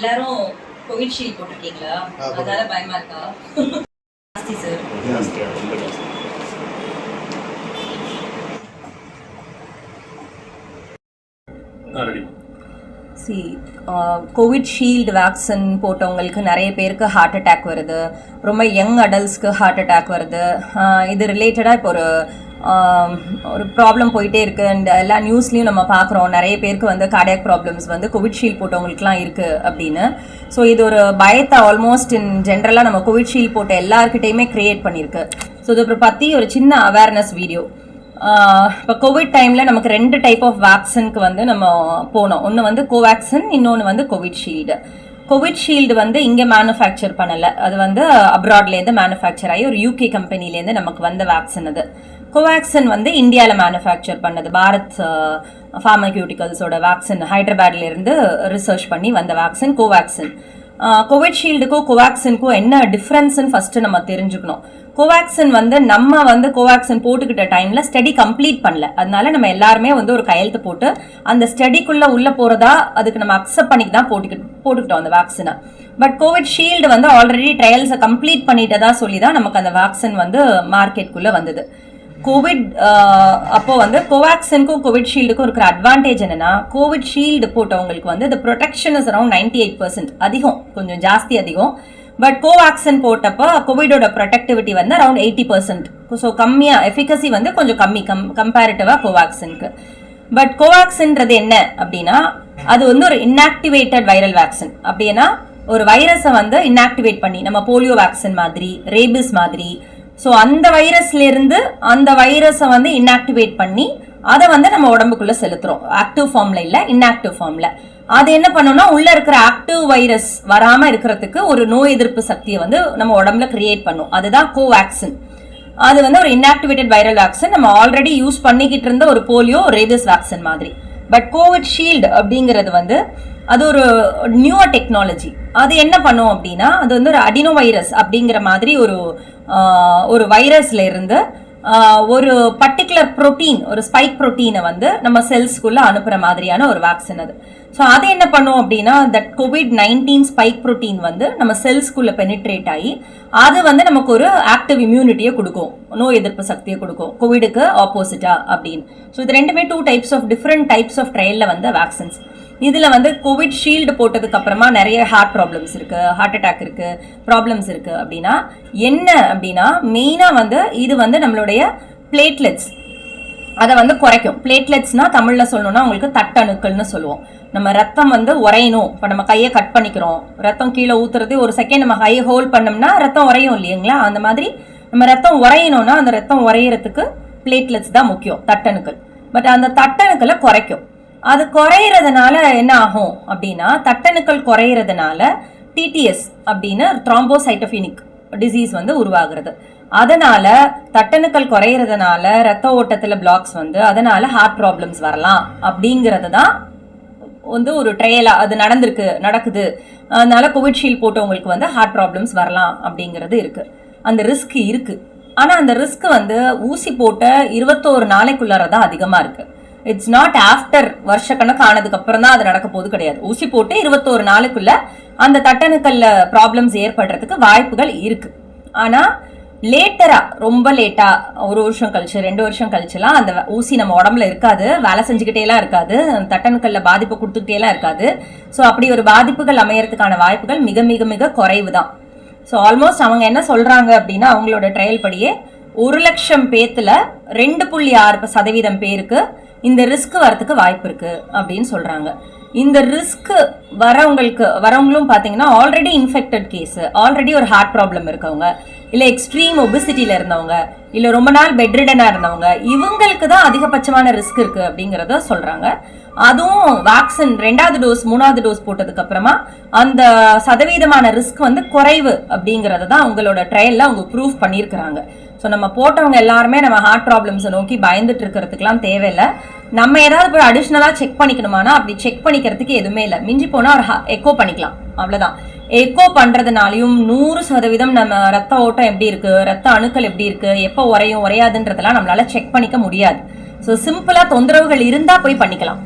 எல்லாரும் கோவிஷீல்டு போட்டிருக்கீங்களா. அதனால பயமா இருக்கா? ஜாஸ்தி சார் சி கோவிட் ஷீல்டு வேக்சின் போட்டவங்களுக்கு நிறைய பேருக்கு ஹார்ட் அட்டாக் வருது. ரொம்ப யங் அடல்ட்ஸ்க்கு ஹார்ட் அட்டாக் வருது. ஆஹ் இது ரிலேட்டடாக இப்போ ஒரு ஒரு ப்ராப்ளம் போயிட்டே இருக்கு. அண்ட் எல்லா நியூஸ்லையும் நம்ம பார்க்குறோம். நிறைய பேருக்கு வந்து கார்டியாக் ப்ராப்ளம்ஸ் வந்து கோவிட்ஷீல்டு போட்டவங்களுக்குலாம் இருக்குது அப்படின்னு. ஸோ இது ஒரு பயத்தை ஆல்மோஸ்ட் இன் ஜென்ரலாக நம்ம கோவிட் ஷீல்ட் போட்ட எல்லாருக்கிட்டையுமே க்ரியேட் பண்ணியிருக்கு ஸோ இதை பற்றி ஒரு சின்ன அவேர்னஸ் வீடியோ இப்போ கோவிட் டைமில் நமக்கு ரெண்டு டைப் ஆஃப் வேக்சினுக்கு வந்து நம்ம போனோம். ஒன்று வந்து கோவேக்சின் இன்னொன்று வந்து கோவிட்ஷீல்டு கோவிட்ஷீல்டு வந்து இங்கே மேனுஃபேக்சர் பண்ணலை. அது வந்து அப்ராட்லேருந்து மேனுஃபேக்சர் ஆகி ஒரு யூகே கம்பெனிலேருந்து நமக்கு வந்த வேக்சின் அது. கோவேக்சின் வந்து இந்தியாவில் மேனுஃபேக்சர் பண்ணது. பாரத் ஃபார்மக்யூட்டிக்கல்ஸோட வேக்சின் ஹைதராபாத்லேருந்து ரிசர்ச் பண்ணி வந்த வேக்சின் கோவேக்சின் கோவிட்ஷீல்டுக்கும் கோவேக்சினுக்கும் என்ன டிஃப்ரென்ஸ்னு ஃபஸ்ட்டு நம்ம தெரிஞ்சுக்கணும். கோவேக்சின் வந்து நம்ம வந்து கோவேக்சின் போட்டுக்கிட்ட டைமில் ஸ்டடி கம்ப்ளீட் பண்ணல. அதனால நம்ம எல்லாருமே வந்து ஒரு கையெழுத்து போட்டு அந்த ஸ்டடிக்குள்ள உள்ளே போகிறதா அதுக்கு நம்ம அக்செப்ட் பண்ணிக்கு தான் போட்டுக்கிட்டு போட்டுக்கிட்டோம் அந்த வேக்சினை பட் கோவிட் ஷீல்டு வந்து ஆல்ரெடி ட்ரையல்ஸை கம்ப்ளீட் பண்ணிட்டதா சொல்லி தான் நமக்கு அந்த வேக்சின் வந்து மார்க்கெட்குள்ளே வந்தது. கோவிட் அப்போ வந்து கோவேக்சினுக்கும் கோவிட் ஷீல்டுக்கும் இருக்கிற அட்வான்டேஜ் என்னன்னா கோவிட் ஷீல்டு போட்டவங்களுக்கு வந்து இந்த protection is around ninety eight percent அதிகம் கொஞ்சம் ஜாஸ்தி அதிகம். பட் கோவேக்சின் போட்டப்போ கோவிடோட ப்ரொடக்டிவிட்டி வந்து அரௌண்ட் எயிட்டி பர்சன்ட் ஸோ கம்மியாக எஃபிகசி வந்து கொஞ்சம் கம்மி கம் கம்பேரிட்டிவாக கோவேக்சினுக்கு பட் கோவேக்சின்றது என்ன அப்படின்னா அது வந்து ஒரு இன்ஆக்டிவேட்டட் வைரல் வேக்சின் அப்படின்னா ஒரு வைரஸை வந்து இன்ஆக்டிவேட் பண்ணி நம்ம போலியோ வேக்சின் மாதிரி ரேபிஸ் மாதிரி. ஸோ அந்த வைரஸ்லேருந்து அந்த வைரஸை வந்து இன்ஆக்டிவேட் பண்ணி அதை வந்து நம்ம உடம்புக்குள்ளே செலுத்துறோம். ஆக்டிவ் ஃபார்ம்ல இல்லை இன்ஆக்டிவ் ஃபார்ம்ல அது என்ன பண்ணோம்னா உள்ளே இருக்கிற ஆக்டிவ் வைரஸ் வராமல் இருக்கிறதுக்கு ஒரு நோய் எதிர்ப்பு சக்தியை வந்து நம்ம உடம்புல கிரியேட் பண்ணும். அதுதான் கோவேக்சின் அது வந்து ஒரு இன்ஆக்டிவேட்டட் வைரல் வேக்சின் நம்ம ஆல்ரெடி யூஸ் பண்ணிக்கிட்டு இருந்த ஒரு போலியோ ரேபிஸ் வேக்சின் மாதிரி. பட் கோவிட் ஷீல்டு அப்படிங்கிறது வந்து அது ஒரு நியூவர் டெக்னாலஜி அது என்ன பண்ணும் அப்படின்னா அது வந்து ஒரு அடினோ வைரஸ் அப்படிங்கிற மாதிரி ஒரு ஒரு வைரஸ்ல இருந்து ஒரு பர்டிகுலர் புரோட்டீன் ஒரு ஸ்பைக் புரோட்டீனை வந்து நம்ம செல்ஸ்குள்ளே அனுப்புகிற மாதிரியான ஒரு வேக்சின் அது. ஸோ அது என்ன பண்ணும் அப்படின்னா that covid nineteen spike protein வந்து நம்ம செல்ஸ்குள்ளே பெனிட்ரேட் ஆகி அது வந்து நமக்கு ஒரு ஆக்டிவ் இம்யூனிட்டியை கொடுக்கும். நோய் எதிர்ப்பு சக்தியை கொடுக்கும். கோவிடுக்கு ஆப்போசிட்டா அப்படின்னு. ஸோ இது ரெண்டுமே two types of different types of ட்ரையலில் வந்த வேக்சின்ஸ் இதில் வந்து கோவிட் ஷீல்டு போட்டதுக்கு அப்புறமா நிறைய ஹார்ட் ப்ராப்ளம்ஸ் இருக்கு ஹார்ட் அட்டாக் இருக்கு ப்ராப்ளம்ஸ் இருக்கு அப்படின்னா என்ன அப்படின்னா மெயினாக வந்து இது வந்து நம்மளுடைய பிளேட்லெட்ஸ் அதை வந்து குறைக்கும். பிளேட்லெட்ஸ்னா தமிழில் சொல்லணும்னா உங்களுக்கு தட்டணுக்கள்னு சொல்லுவோம். நம்ம ரத்தம் வந்து உறையணும். இப்போ நம்ம கையை கட் பண்ணிக்கிறோம். ரத்தம் கீழே ஊத்துறது ஒரு செகண்ட் நம்ம கையை ஹோல்ட் பண்ணோம்னா ரத்தம் உறையும் இல்லைங்களா? அந்த மாதிரி நம்ம ரத்தம் உறையணும்னா அந்த ரத்தம் உறையிறதுக்கு பிளேட்லெட்ஸ் தான் முக்கியம் தட்டணுக்கள். பட் அந்த தட்டணுக்களை குறைக்கும். அது குறையிறதுனால என்ன ஆகும் அப்படின்னா தட்டணுக்கள் குறையிறதுனால டிடிஎஸ் அப்படின்னு த்ராம்போசைட்டோஃபினிக் டிசீஸ் வந்து உருவாகிறது. அதனால தட்டணுக்கள் குறையிறதுனால ரத்த ஓட்டத்தில் பிளாக்ஸ் வந்து அதனால ஹார்ட் ப்ராப்ளம்ஸ் வரலாம் அப்படிங்கிறது தான் வந்து ஒரு ட்ரையலா அது நடந்திருக்கு நடக்குது. அதனால கோவிட்ஷீல்டு போட்டவங்களுக்கு வந்து ஹார்ட் ப்ராப்ளம்ஸ் வரலாம் அப்படிங்கிறது இருக்கு. அந்த ரிஸ்க் இருக்கு. ஆனால் அந்த ரிஸ்க் வந்து ஊசி போட்ட இருபத்தோரு நாளைக்குள்ளார தான் அதிகமாக இருக்குது இட்ஸ் நாட் ஆஃப்டர் வருஷக்கணக்கு ஆனதுக்கு அப்புறம் தான் அது நடக்க போது கிடையாது. ஊசி போட்டு இருபத்தோரு நாளுக்குள்ள அந்த தட்டணுக்கல்ல ப்ராப்ளம்ஸ் ஏற்படுறதுக்கு வாய்ப்புகள் இருக்கு. ஆனா லேட்டரா ரொம்ப லேட்டா ஒரு வருஷம் கழிச்சு ரெண்டு வருஷம் கழிச்சுலாம் அந்த ஊசி நம்ம உடம்புல இருக்காது. வேலை செஞ்சுக்கிட்டேலாம் இருக்காது. தட்டணுக்கல்ல பாதிப்பு கொடுத்துக்கிட்டேலாம் இருக்காது. ஸோ அப்படி ஒரு பாதிப்புகள் அமையறதுக்கான வாய்ப்புகள் மிக மிக மிக குறைவு தான் ஸோ ஆல்மோஸ்ட் அவங்க என்ன சொல்றாங்க அப்படின்னா அவங்களோட ட்ரையல் படியே ஒரு லட்சம் பேத்துல ரெண்டு புள்ளி ஆறு சதவீதம் பேருக்கு இந்த ரிஸ்க் வரத்துக்கு வாய்ப்பு இருக்கு அப்படின்னு சொல்றாங்க. இந்த ரிஸ்க் வரவங்களுக்கு வரவங்களும் பார்த்தீங்கன்னா ஆல்ரெடி இன்ஃபெக்டட் கேஸ் ஆல்ரெடி ஒரு ஹார்ட் ப்ராப்ளம் இருக்கவங்க. இல்லை எக்ஸ்ட்ரீம் ஒபிசிட்டியில் இருந்தவங்க இல்லை ரொம்ப நாள் பெட்ரிடனாக இருந்தவங்க இவங்களுக்கு தான் அதிகபட்சமான ரிஸ்க் இருக்கு அப்படிங்கிறத சொல்றாங்க. அதுவும் வேக்சின் ரெண்டாவது டோஸ் மூணாவது டோஸ் போட்டதுக்கு அப்புறமா அந்த சதவீதமான ரிஸ்க் வந்து குறைவு அப்படிங்கிறத தான் உங்களோட ட்ரையலில் அவங்க ப்ரூவ் பண்ணியிருக்கிறாங்க ஸோ நம்ம போட்டவங்க எல்லாருமே நம்ம ஹார்ட் ப்ராப்ளம்ஸை நோக்கி பயந்துட்டு இருக்கிறதுக்குலாம் தேவையில்லை. நம்ம ஏதாவது போய் அடிஷ்னலாக செக் பண்ணிக்கணுமானா அப்படி செக் பண்ணிக்கிறதுக்கு எதுவுமே இல்லை. மிஞ்சி போனால் ஒரு எக்கோ பண்ணிக்கலாம். அவ்வளோதான் எக்கோ பண்ணுறதுனாலையும் நூறு சதவீதம் நம்ம ரத்த ஓட்டம் எப்படி இருக்கு ரத்த அணுக்கள் எப்படி இருக்கு எப்போ உரையும் உரையாதுன்றதெல்லாம் நம்மளால செக் பண்ணிக்க முடியாது. ஸோ சிம்பிளாக தொந்தரவுகள் இருந்தால் போய் பண்ணிக்கலாம்.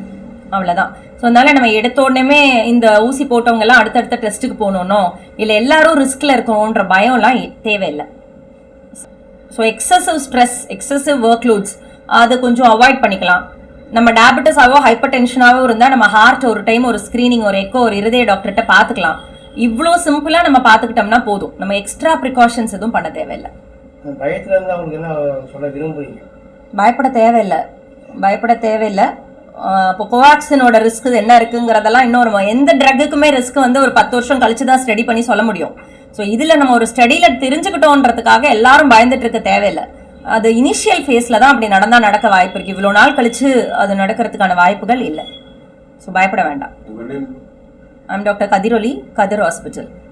அவ்வளோதான் ஸோ அதனால நம்ம எடுத்த உடனே இந்த ஊசி போட்டவங்கெல்லாம் அடுத்தடுத்த டெஸ்ட்டுக்கு போகணுன்னோ இல்லை எல்லாரும் ரிஸ்கில் இருக்கணுன்ற பயம்லாம் தேவையில்லை. So excessive stress excessive workloads அதை கொஞ்சம் அவாய்ட் பண்ணிக்கலாம். நம்ம டயபெட்டிஸாவோ ஹைப்பர் டென்ஷனாவோ இருந்தால் நம்ம ஹார்ட் ஒரு டைம் ஒரு ஸ்க்ரீனிங் ஒரு எக்கோ ஒரு இருதய டாக்டர்கிட்ட பார்த்துக்கலாம் இவ்வளோ சிம்பிளாக நம்ம பார்த்துக்கிட்டோம்னா போதும். நம்ம எக்ஸ்ட்ரா ப்ரிகாஷன்ஸ் எதுவும் பண்ண தேவையில்லை. பயத்துல இருந்து அவங்களுக்கு என்ன சொல்ல விரும்புறீங்க? பயப்பட தேவையில்லை. பயப்பட தேவையில்லை. இப்போ கோவாக்சினோட ரிஸ்க் என்ன இருக்குங்கிறதெல்லாம் இன்னொரு ம- எந்த ட்ரக்குக்குமே ரிஸ்க் வந்து ஒரு பத்து வருஷம் கழிச்சு தான் ஸ்டடி பண்ணி சொல்ல முடியும். ஸோ இதில் நம்ம ஒரு ஸ்டடியில் தெரிஞ்சுக்கிட்டோன்றதுக்காக எல்லாரும் பயந்துட்டு இருக்க தேவையில்லை. அது இனிஷியல் ஃபேஸில் தான் அப்படி நடந்தால் நடக்க வாய்ப்பு இருக்குது இவ்வளோ நாள் கழிச்சு அது நடக்கிறதுக்கான வாய்ப்புகள் இல்லை. ஸோ பயப்பட வேண்டாம். I am Dr. Kadir Ali, Kadir Hospital.